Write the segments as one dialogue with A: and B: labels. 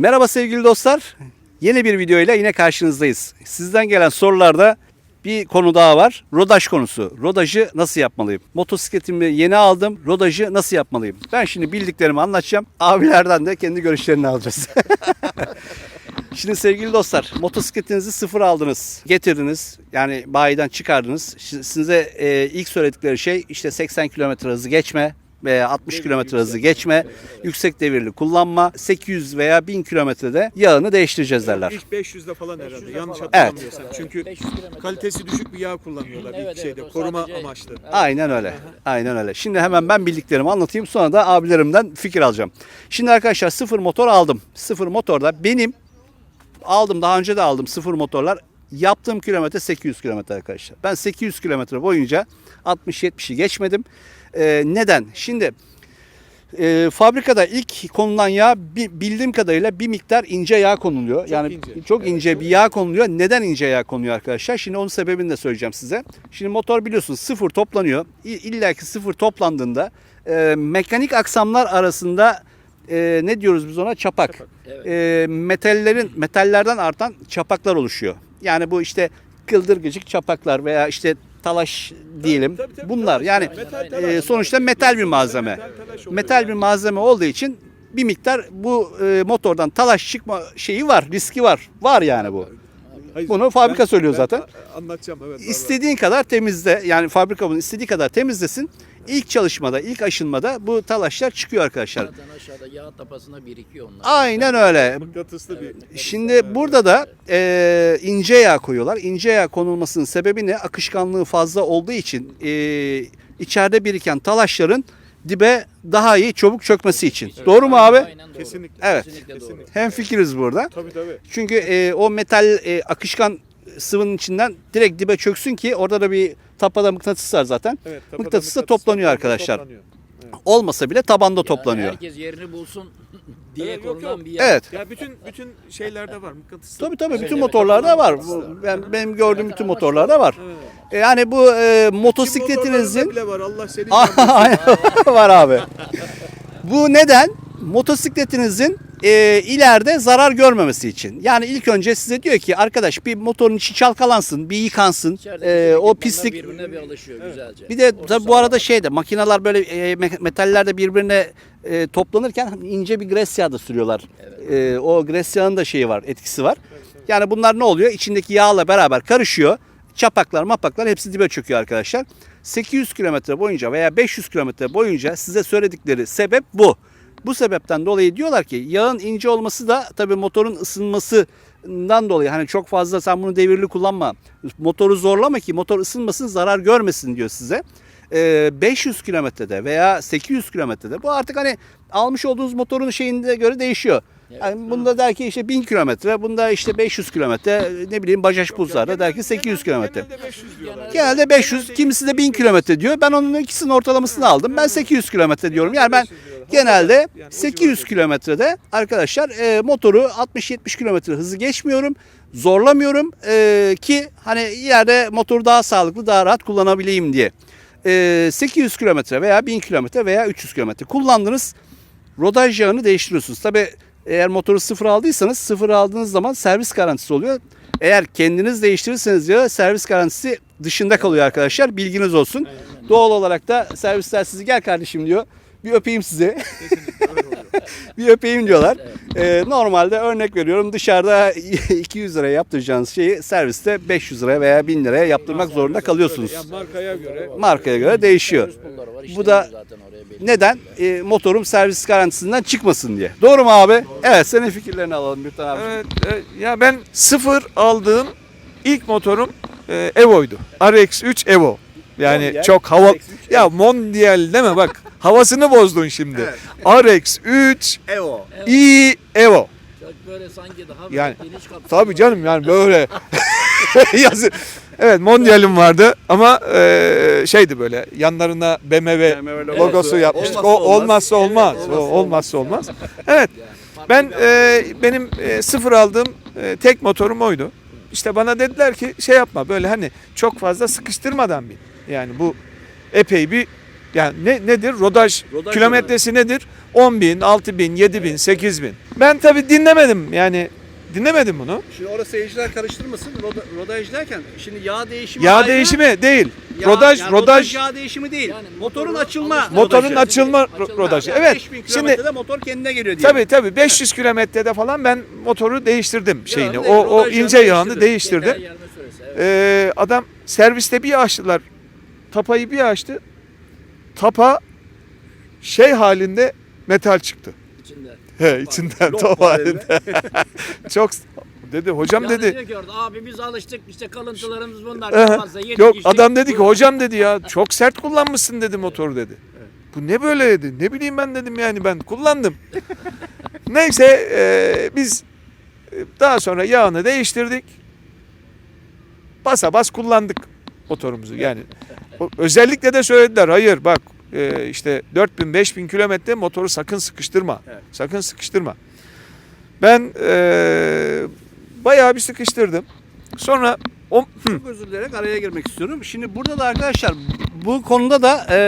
A: Merhaba sevgili dostlar. Yeni bir videoyla yine karşınızdayız. Sizden gelen sorularda bir konu daha var. Rodaj konusu. Rodajı nasıl yapmalıyım? Motosikletimi yeni aldım. Rodajı nasıl yapmalıyım? Ben şimdi bildiklerimi anlatacağım. Abilerden de kendi görüşlerini alacağız. Şimdi sevgili dostlar, motosikletinizi sıfır aldınız, getirdiniz. Yani bayiden çıkardınız. Size e, ilk söyledikleri şey işte 80 km hızı geçme veya 60 km hızı geçme, yüksek devirli kullanma, 800 veya 1000 kilometrede yağını değiştireceğiz derler.
B: İlk 500'de falan herhalde. Yanlış hatırlamıyorsam. Çünkü
C: 500 kilometre.
B: kalitesi düşük bir yağ kullanıyorlar
C: Evet,
B: ilk şeyde.
C: evet,
B: koruma
C: sadece-
B: amaçlı.
A: Aynen öyle. Aynen öyle. Şimdi hemen ben bildiklerimi anlatayım. Sonra da abilerimden fikir alacağım. Şimdi arkadaşlar sıfır motor aldım. Sıfır motorda benim aldım daha önce de aldım sıfır motorlar. Yaptığım kilometre 800 kilometre arkadaşlar. Ben 800 kilometre boyunca 60-70'i geçmedim. Ee, neden? Şimdi e, fabrikada ilk konulan yağ bi- bildiğim kadarıyla bir miktar ince yağ konuluyor. yani
B: ince.
A: çok ince bir yağ konuluyor. Neden ince yağ konuyor arkadaşlar? Şimdi onun sebebini de söyleyeceğim size. Şimdi motor biliyorsunuz sıfır toplanıyor. İlla ki sıfır toplandığında e, mekanik aksamlar arasında e, ne diyoruz biz ona? Çapak.
C: Evet.
A: E, metallerin metallerden artan çapaklar oluşuyor. Yani bu işte kıldırgıcık çapaklar veya işte talaş diyelim.
B: tabii, tabii,
A: Bunlar
B: talaş
A: yani.
B: Metal
A: e, sonuçta metal bir malzeme.
B: Metal
A: bir malzeme olduğu için bir miktar bu e, motordan talaş çıkma şeyi var, riski var. Var yani bu.
B: Hayır,
A: Bunu fabrika söylüyor
B: ben
A: zaten.
B: Anlatacağım evet. var.
A: İstediğin kadar temizle. Yani fabrika bunu istediği kadar temizlesin. İlk çalışmada, ilk aşınmada bu talaşlar çıkıyor arkadaşlar.
C: Zaten aşağıda yağ tapasına birikiyor onlar.
A: Aynen öyle.
B: Mıknatıslı bir
A: Şimdi burada da e, ince yağ koyuyorlar. İnce yağ konulmasının sebebi ne? Akışkanlığı fazla olduğu için e, içeride biriken talaşların dibe daha iyi çabuk çökmesi için. Doğru mu abi?
C: Aynen doğru.
B: Kesinlikle.
A: Evet.
C: Kesinlikle doğru.
A: Hem fikiriz burada.
B: Tabii tabii.
A: Çünkü e, o metal e, akışkan sıvının içinden direkt dibe çöksün ki orada da bir tapada mıknatıs var zaten.
B: Evet, tabii
A: Mıknatıs da
B: mıknatıs
A: toplanıyor
B: toplanıyor,
A: arkadaşlar.
B: toplanıyor.
A: Olmasa bile tabanda
C: Yani
A: toplanıyor.
C: herkes yerini bulsun diye
B: Evet, yok,
C: konulan
B: yok.
C: bir yer.
A: Evet.
B: Ya bütün bütün şeylerde var mıknatıslı.
A: Tabii tabii bütün
C: Evet,
A: motorlarda var.
B: evet.
A: Bu, ben, benim gördüğüm bütün motorlarda var.
B: Evet.
A: E, Yani bu e, motosikletinizin
B: bile var. Allah seni
A: var abi. Bu neden? Motosikletinizin e, ileride zarar görmemesi için. Yani ilk önce size diyor ki arkadaş bir motorun içi çalkalansın, bir yıkansın. E, o pislik
C: birbirine bir alışıyor güzelce.
A: bir de tabii bu arada şeyde makineler böyle e, me- metaller de birbirine e, toplanırken ince bir gres yağı da sürüyorlar. E, o gres yağının da şeyi var, etkisi var. Yani bunlar ne oluyor? İçindeki yağla beraber karışıyor. Çapaklar, mapaklar hepsi dibe çöküyor arkadaşlar. 800 kilometre boyunca veya 500 kilometre boyunca size söyledikleri sebep bu. Bu sebepten dolayı diyorlar ki yağın ince olması da tabii motorun ısınmasından dolayı hani çok fazla sen bunu devirli kullanma. Motoru zorlama ki motor ısınmasın zarar görmesin diyor size. Ee, 500 kilometrede veya 800 kilometrede bu artık hani almış olduğunuz motorun şeyine göre değişiyor. Yani bunda der ki işte 1000 kilometre, bunda işte 500 kilometre, ne bileyim Bajaj Pulsar'da der ki 800 kilometre.
B: Genelde 500 diyorlar.
A: Genelde 500, kimisi de 1000 kilometre diyor. Ben onun ikisinin ortalamasını aldım. Ben 800 kilometre diyorum. Yani ben genelde
B: Yani o
A: 800
B: civarda.
A: kilometrede arkadaşlar e, motoru 60-70 kilometre hızı geçmiyorum. Zorlamıyorum e, ki hani ileride motoru daha sağlıklı, daha rahat kullanabileyim diye. E, 800 kilometre veya 1000 kilometre veya 300 kilometre kullandınız. Rodaj yağını değiştiriyorsunuz. Tabi eğer motoru sıfır aldıysanız sıfır aldığınız zaman servis garantisi oluyor. Eğer kendiniz değiştirirseniz yağı servis garantisi dışında kalıyor arkadaşlar. Bilginiz olsun. Doğal olarak da servisler sizi gel kardeşim diyor. Bir öpeyim sizi. bir öpeyim diyorlar. Ee, normalde örnek veriyorum dışarıda 200 liraya yaptıracağınız şeyi serviste 500 liraya veya 1000 liraya yaptırmak zorunda kalıyorsunuz.
B: Ya markaya göre
A: Markaya göre değişiyor. Bu da neden? E, motorum servis garantisinden çıkmasın diye. Doğru mu abi? Evet senin fikirlerini alalım bir tane abi.
B: Evet, e, ya ben sıfır aldığım ilk motorum e, Evo'ydu. RX3 Evo. Yani
A: Mondial,
B: çok hava
A: RX3
B: ya Mondial deme bak havasını bozdun şimdi. RX3
A: Evo.
B: i Evo.
C: Çok böyle sanki daha böyle
B: Yani
C: geniş kapsamlı.
B: tabii canım yani böyle yazı. Evet Mondial'im vardı ama e, şeydi böyle yanlarına BMW,
A: BMW
B: logosu
A: Evet.
B: yapmıştık.
A: Olmazsa
B: o
A: olmaz.
B: olmazsa olmaz.
A: Evet,
B: O
A: olmazsa
B: olmazsa olmaz. Evet. Ben e, benim e, sıfır aldığım e, tek motorum oydu. İşte bana dediler ki şey yapma böyle hani çok fazla sıkıştırmadan bin. Yani bu epey bir Yani ne nedir? Rodaj,
A: Rodaj
B: kilometresi nedir? 10 bin, 6 bin, 7 bin, 8 bin. Ben tabii dinlemedim yani dinlemedim bunu.
A: Şimdi orada seyirciler karıştırmasın. Roda, rodaj derken şimdi yağ değişimi
B: Yağ
A: ayrı,
B: değişimi değil.
A: yağ-
B: rodaj,
A: yani
B: rodaj,
A: yağ değişimi değil.
C: Yani
A: motorun
C: motoru
A: açılma
B: motorun
A: rodajı.
B: açılma
C: Açılma.
B: ro- rodajı.
A: Yani
B: Evet.
A: 5000
B: Şimdi
A: motor kendine geliyor diye.
B: tabii tabii 500 kilometrede falan ben motoru değiştirdim şeyini.
A: Yağını
B: O o
A: rodaj
B: ince
A: yağını
B: değiştirdim.
C: Süresi, evet.
B: Ee, adam serviste bir açtılar. Tapayı bir açtı. Tapa şey halinde metal çıktı.
C: içinde.
B: He içinden top
A: halinde.
B: Çok dedi hocam
C: Yani
B: dedi.
C: diyor ki orada abi biz alıştık işte kalıntılarımız bunlar.
B: "Aha."
C: Fazla
B: Yok
C: kişi-
B: adam dedi ki hocam dedi ya çok sert kullanmışsın dedi motoru dedi. Bu ne böyle dedi. Ne bileyim ben dedim yani ben kullandım. Neyse e, biz e, daha sonra yağını değiştirdik. Basa bas kullandık motorumuzu. Yani özellikle de söylediler hayır bak e, işte 4000 5000 kilometre motoru sakın sıkıştırma.
A: Evet.
B: Sakın sıkıştırma. Ben e, bayağı bir sıkıştırdım. Sonra o
A: Çok özür dileyerek araya girmek istiyorum. Şimdi burada da arkadaşlar bu konuda da e,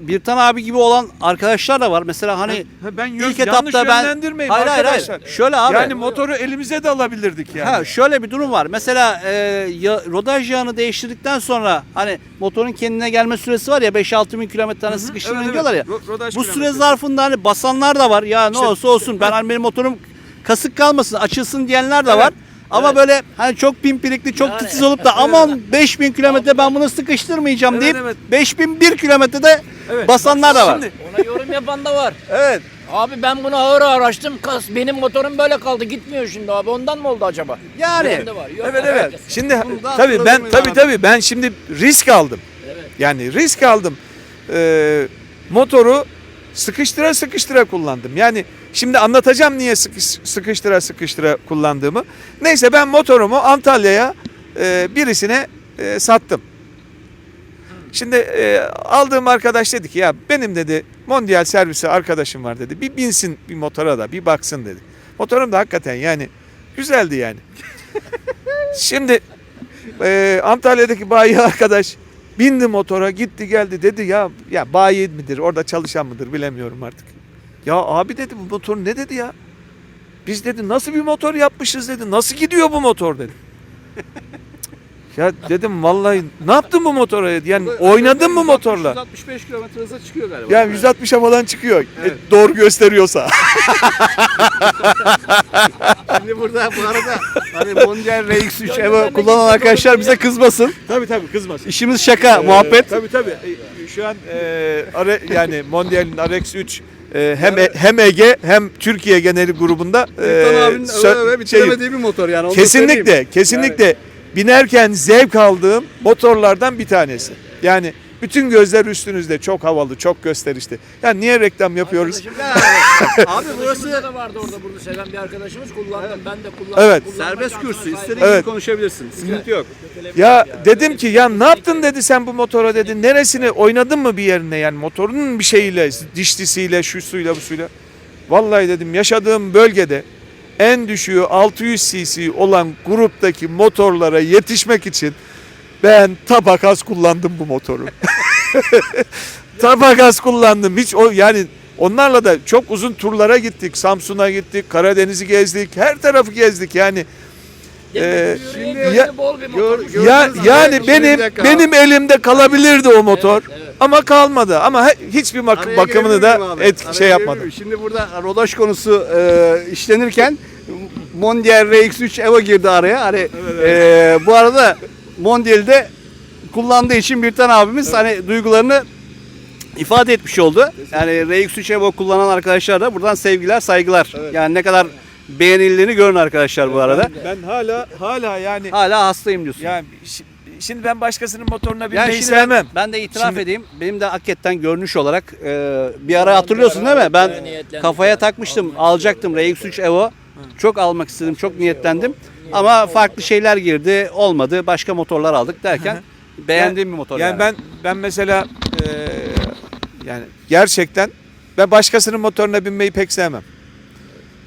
A: Birtan abi gibi olan arkadaşlar da var. Mesela hani
B: Ha, ben
A: ilk
B: yanlış
A: etapta ben
B: yönlendirmeyin
A: hayır, hayır, hayır.
B: arkadaşlar.
A: Şöyle abi.
B: Yani motoru elimize de alabilirdik yani.
A: Ha şöyle bir durum var. Mesela e, ya, rodaj yağını değiştirdikten sonra hani motorun kendine gelme süresi var ya 5-6 bin kilometre tane sıkıştırmayın
B: Evet,
A: diyorlar ya.
B: evet. Ro- rodaj
A: Bu süre
B: kilometresi.
A: zarfında hani basanlar da var. Ya ne olsa olsun ben hani benim motorum kasık kalmasın açılsın diyenler de var. Ama böyle hani çok pimpirikli, çok
C: Yani.
A: titiz olup da aman 5000 kilometre ben bunu sıkıştırmayacağım
B: Evet,
A: deyip
B: evet.
A: 5001 kilometrede
B: Evet.
A: basanlar da var.
B: Şimdi-
C: Ona yorum yapan da var.
A: Evet.
C: Abi ben bunu ağır ağır açtım. Kas, benim motorum böyle kaldı. Gitmiyor şimdi abi. Ondan mı oldu acaba?
A: Yani.
C: Var. Yok,
B: Evet evet. Şimdi
A: Bunu da
B: tabii ben
A: hatırladım
B: tabii
A: abi.
B: tabii ben şimdi risk aldım.
C: Evet.
B: Yani risk aldım. Ee, motoru sıkıştıra sıkıştıra kullandım. Yani şimdi anlatacağım niye sıkış, sıkıştıra sıkıştıra kullandığımı. Neyse ben motorumu Antalya'ya e, birisine e, sattım. Şimdi e, aldığım arkadaş dedi ki ya benim dedi mondial servisi arkadaşım var dedi. Bir binsin bir motora da bir baksın dedi. Motorum da hakikaten yani güzeldi yani. Şimdi e, Antalya'daki bayi arkadaş bindi motora gitti geldi dedi ya ya bayi midir orada çalışan mıdır bilemiyorum artık. Ya abi dedi bu motor ne dedi ya? Biz dedi nasıl bir motor yapmışız dedi. Nasıl gidiyor bu motor dedi. ya dedim vallahi ne yaptın bu motora dedi. Yani oynadın mı motorla?
A: 165 kilometre hıza çıkıyor galiba.
B: Ya 160'a falan çıkıyor.
A: Evet.
B: E, doğru gösteriyorsa.
A: Şimdi burada bu arada hani Mondial RX3
C: Gönlümden
A: Evo kullanan arkadaşlar bize
C: ya.
A: kızmasın.
B: tabii tabii kızmasın.
A: İşimiz şaka, muhabbet.
B: Ee, tabii tabii. Ee, Şu an e, Are, yani Mondial'in RX3 e, hem hem Ege hem Türkiye geneli grubunda e, sö- şey-
A: bir motor yani. onu
B: kesinlikle kesinlikle binerken zevk aldığım motorlardan bir tanesi. Yani bütün gözler üstünüzde çok havalı, çok gösterişli. Yani niye reklam yapıyoruz?
C: Arkadaşım-
A: Ya, abi
C: Burası da vardı orada burada seven bir arkadaşımız kullandım. Ben de kullandım.
B: Evet.
A: Serbest kürsü. İstediğin.
B: Evet.
A: gibi konuşabilirsin. Sıkıntı yok.
B: Ya dedim ki ya ne yaptın dedi sen bu motora dedi. Neresini oynadın mı bir yerine yani motorun bir şeyiyle, dişlisiyle, şu suyla bu suyla. Vallahi dedim yaşadığım bölgede en düşüğü 600 cc olan gruptaki motorlara yetişmek için ben tabakas kullandım bu motoru. tabakas kullandım. Hiç o yani onlarla da çok uzun turlara gittik. Samsun'a gittik, Karadeniz'i gezdik, her tarafı gezdik yani. Ee,
C: Yürüyen
B: şimdi-
C: gözü bol bir motor.
A: Gör-
B: Ya yani benim benim elimde kalabilirdi o motor.
C: Evet, evet.
B: Ama kalmadı. Ama he- hiçbir bak-
A: Araya
B: bakımını da et
A: Araya
B: şey
A: miyim? Şimdi burada rodaj konusu e, işlenirken Mondial RX3 Evo girdi araya. Hani e, bu arada Mondial'de kullandığı için bir tane abimiz hani duygularını ifade etmiş oldu. Yani RX3 Evo kullanan arkadaşlar da buradan sevgiler, saygılar. Yani ne kadar beğenildiğini görün arkadaşlar bu arada.
B: Ben hala hala yani
A: Hala hastayım diyorsun.
B: yani şi- şimdi ben başkasının motoruna
A: Yani
B: binmeyi
A: şimdi
B: sevmem.
A: Ben, ben de itiraf
B: Şimdi-
A: edeyim. Benim de hakikaten görünüş olarak e, bir ara hatırlıyorsun değil mi? Ben kafaya
C: yani.
A: takmıştım. Alacaktım RX3 Evo. Çok almak istedim. Çok niyetlendim. Ama farklı şeyler girdi. Olmadı. Başka motorlar aldık derken beğendiğim bir motor
B: yani
A: yani.
B: ben ben mesela e, yani gerçekten ben başkasının motoruna binmeyi pek sevmem.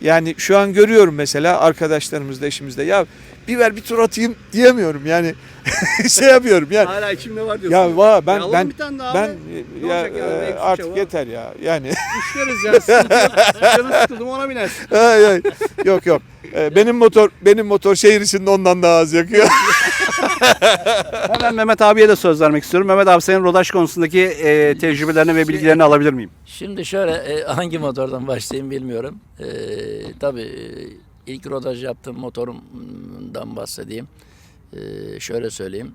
B: Yani şu an görüyorum mesela arkadaşlarımızda, eşimizde ya bir ver bir tur atayım diyemiyorum yani şey yapıyorum yani.
A: Hala içimde var diyorsun.
B: Ya va ben
A: alalım
B: ben
A: bir tane daha
B: ben
A: abi.
B: ya,
A: yani?
B: e, artık
A: çaba.
B: yeter ya yani
A: İşleriz ya. sıkıntı yok. Canın sıkıldı mı ona binersin.
B: Ay, ay. yok yok E, benim motor benim motor şehir içinde ondan daha az yakıyor.
A: Hemen Mehmet abiye de söz vermek istiyorum. Mehmet abi senin rodaj konusundaki e, tecrübelerini ve bilgilerini alabilir miyim?
C: Şimdi şöyle e, hangi motordan başlayayım bilmiyorum. E, tabii ilk rodaj yaptığım motorumdan bahsedeyim. E, şöyle söyleyeyim.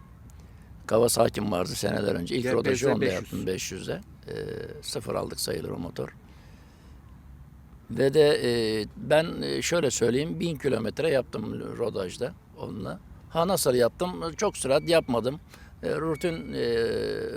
C: Kawasaki vardı seneler önce. İlk
A: GPZ
C: rodajı onda
A: 500.
C: yaptım 500'e. E, sıfır aldık sayılır o motor. Ve de e, ben e, şöyle söyleyeyim 1000 kilometre yaptım rodajda onunla. Ha nasıl yaptım? Çok sürat yapmadım. E, rutin e,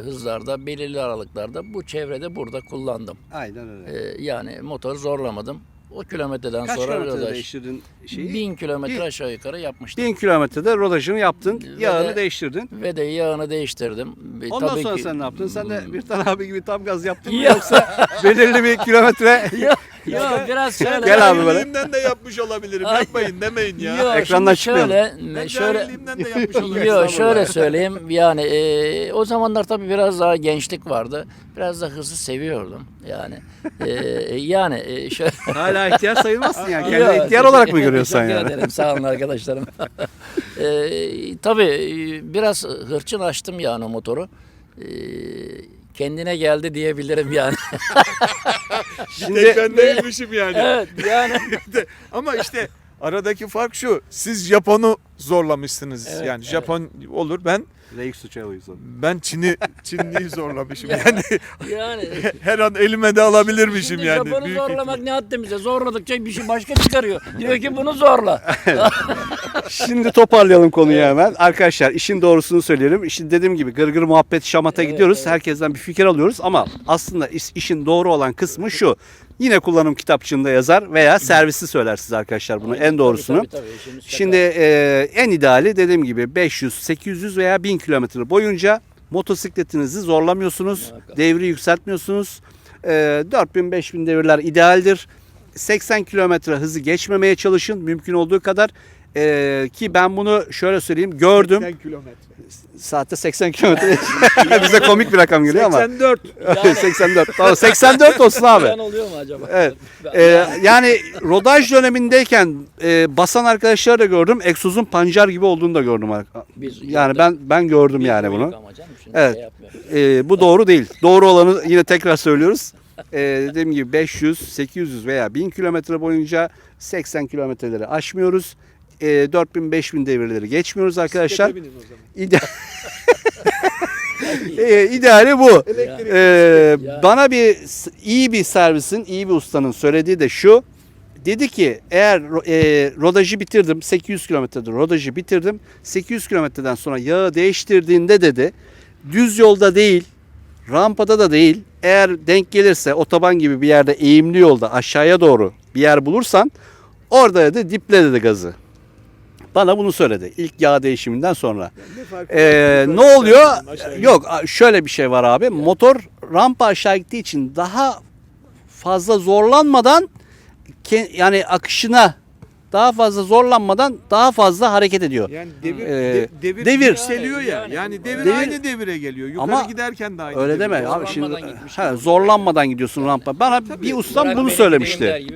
C: hızlarda, belirli aralıklarda bu çevrede burada kullandım.
A: Aynen öyle.
C: E, yani motoru zorlamadım. O kilometreden
A: Kaç
C: sonra
A: kilometre
C: rodaj.
A: değiştirdin şeyi?
C: 1000 kilometre aşağı yukarı yapmıştım.
A: 1000 kilometrede rodajını yaptın,
C: Ve
A: yağını
C: de-
A: değiştirdin.
C: Ve de yağını değiştirdim. E,
A: Ondan
C: tabii
A: sonra
C: ki-
A: sen ne yaptın? Sen de bir tane abi gibi tam gaz yaptın mı
C: Yok.
A: yoksa belirli bir kilometre
C: Yok biraz şöyle.
A: Gel abi böyle.
B: Elimden de yapmış olabilirim.
C: Ay.
B: Yapmayın demeyin ya.
C: Yok,
A: Ekrandan
C: şimdi şöyle,
B: Ben
C: şöyle
B: cahilliğimden de yapmış olabilirim.
C: Yok şöyle söyleyeyim yani e, o zamanlar tabii biraz daha gençlik vardı. Biraz da hızı seviyordum yani. E, yani e, şöyle.
A: hala ihtiyar sayılmazsın yani.
C: Yok,
A: Kendini ihtiyar olarak mı
C: teşekkür-
A: görüyorsun sen
C: teşekkür
A: yani?
C: ederim sağ olun arkadaşlarım. e, tabii e, biraz hırçın açtım yani o motoru. E, kendine geldi diyebilirim yani.
A: Şimdi
B: Tek ben değilmişim yani.
C: evet yani.
B: Ama işte aradaki fark şu. Siz Japon'u zorlamışsınız.
C: Evet,
B: yani
C: evet.
B: Japon olur. Ben
A: Reis uçağı
B: ben Çin'i Çinliyi zorlamışım. Yani
C: yani
B: her an elime de alabilirmişim
C: Şimdi
B: yani.
C: Japon'u
B: Büyük
C: zorlamak ne haddimize? Zorladıkça bir şey başka çıkarıyor. Diyor ki bunu zorla.
A: Şimdi toparlayalım konuyu hemen. Arkadaşlar işin doğrusunu söyleyelim. İşin dediğim gibi gırgır muhabbet şamata
C: Evet,
A: gidiyoruz.
C: evet.
A: Herkesten bir fikir alıyoruz ama aslında iş- işin doğru olan kısmı şu. Yine kullanım kitapçığında yazar veya servisi söyler size arkadaşlar bunu en doğrusunu.
C: Tabii, tabii, tabii.
A: Şimdi e, en ideali dediğim gibi 500, 800 veya 1000 kilometre boyunca motosikletinizi zorlamıyorsunuz. Devri yükseltmiyorsunuz. E, 4000, 5000 devirler idealdir. 80 kilometre hızı geçmemeye çalışın mümkün olduğu kadar. E, ki ben bunu şöyle söyleyeyim gördüm.
B: 80 kilometre.
A: Saatte 80 kilometre. Bize komik bir rakam geliyor ama.
B: 84.
C: Yani-
A: 84. Tamam 84 olsun abi.
C: Ben oluyor mu acaba?
A: Evet. Ee, yani rodaj dönemindeyken e, basan arkadaşları da gördüm. Egzozun pancar gibi olduğunu da gördüm.
C: Biz
A: Yani ben ben gördüm
C: Biz
A: yani bunu. Evet.
C: şey.
A: Ee, bu doğru değil. Doğru olanı yine tekrar söylüyoruz. Ee, dediğim gibi 500, 800 veya 1000 kilometre boyunca 80 kilometreleri aşmıyoruz. Ee, 4000, 5000 devirleri geçmiyoruz arkadaşlar.
B: Binin o zaman.
A: İde... Ee, ideali bu.
B: Elektrik.
A: Ee,
C: Ya.
A: bana bir iyi bir servisin, iyi bir ustanın söylediği de şu. Dedi ki eğer e, rodajı bitirdim 800 kilometrede rodajı bitirdim 800 kilometreden sonra yağı değiştirdiğinde dedi düz yolda değil rampada da değil eğer denk gelirse otoban gibi bir yerde eğimli yolda aşağıya doğru bir yer bulursan orada dedi diple dedi gazı. Bana bunu söyledi ilk yağ değişiminden sonra.
B: Ne fark
A: Ee, ne oluyor? Yok şöyle bir şey var abi. Motor rampa aşağı gittiği için daha fazla zorlanmadan yani akışına daha fazla zorlanmadan daha fazla hareket ediyor.
B: Yani devir,
A: Ee,
B: de- devir,
A: devir.
B: yükseliyor ya.
C: Yani-
B: Yani devir,
A: Devir-
B: aynı devire geliyor. Yukarı
A: Ama
B: giderken de aynı
A: Öyle deme abi şimdi
C: Zorlanmadan gibi.
A: zorlanmadan gidiyorsun rampa. Bana bir ustam bunu söylemişti.
C: şey.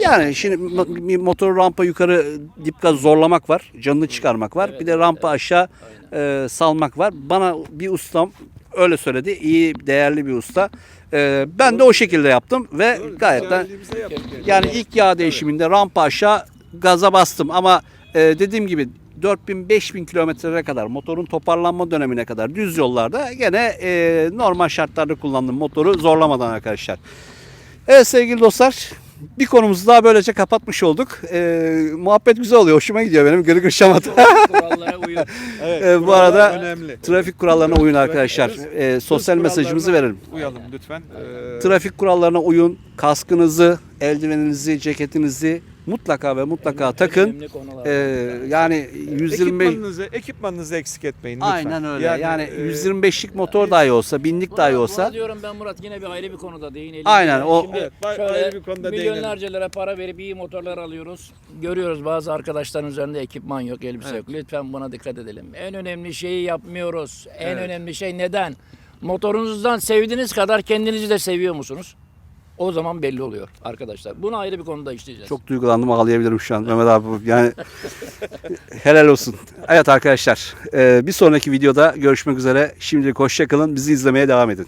A: Yani şimdi bir motor rampa yukarı dip gaz zorlamak var. Canını çıkarmak var. bir de rampa aşağı e, salmak var. Bana bir ustam öyle söyledi. İyi, değerli bir usta. E, ben de o şekilde yaptım ve
B: Doğru,
A: gayet de
B: yani.
A: yani ilk yağ değişiminde rampa aşağı gaza bastım ama e, dediğim gibi 4000-5000 kilometrelere kadar motorun toparlanma dönemine kadar düz yollarda gene e, normal şartlarda kullandım motoru zorlamadan arkadaşlar. Evet sevgili dostlar bir konumuzu daha böylece kapatmış olduk. E, muhabbet güzel oluyor. Hoşuma gidiyor benim gırgır şamata.
C: Kurallara uyun.
B: Evet,
A: E, bu arada
B: önemli.
A: trafik kurallarına uyun arkadaşlar. E, sosyal mesajımızı verelim.
B: Uyalım lütfen. Ee,
A: Trafik kurallarına uyun. Kaskınızı, eldiveninizi, ceketinizi mutlaka ve mutlaka takın.
C: Önemli konular.
A: Ee, yani 125
B: Ekipmanınızı, ekipmanınızı eksik etmeyin lütfen.
A: Aynen öyle. Yani,
B: e,
A: 125'lik motor dahi olsa, binlik dahi
C: Buna-
A: olsa
C: buna diyorum ben Murat yine bir ayrı bir konuda değinelim.
A: Aynen, o-
C: Şimdi
B: Evet,
C: şöyle
B: ayrı bir konuda
C: milyonlarca lira para verip iyi motorlar alıyoruz. Görüyoruz bazı arkadaşların üzerinde ekipman yok, elbise yok. Lütfen buna dikkat edelim. En önemli şeyi yapmıyoruz. En
B: Evet.
C: önemli şey neden? Motorunuzdan sevdiğiniz kadar kendinizi de seviyor musunuz? O zaman belli oluyor arkadaşlar. Bunu ayrı bir konuda işleyeceğiz.
A: çok duygulandım ağlayabilirim şu an Mehmet abi. Yani helal olsun. Evet arkadaşlar e, bir sonraki videoda görüşmek üzere. Şimdilik hoşçakalın. Bizi izlemeye devam edin.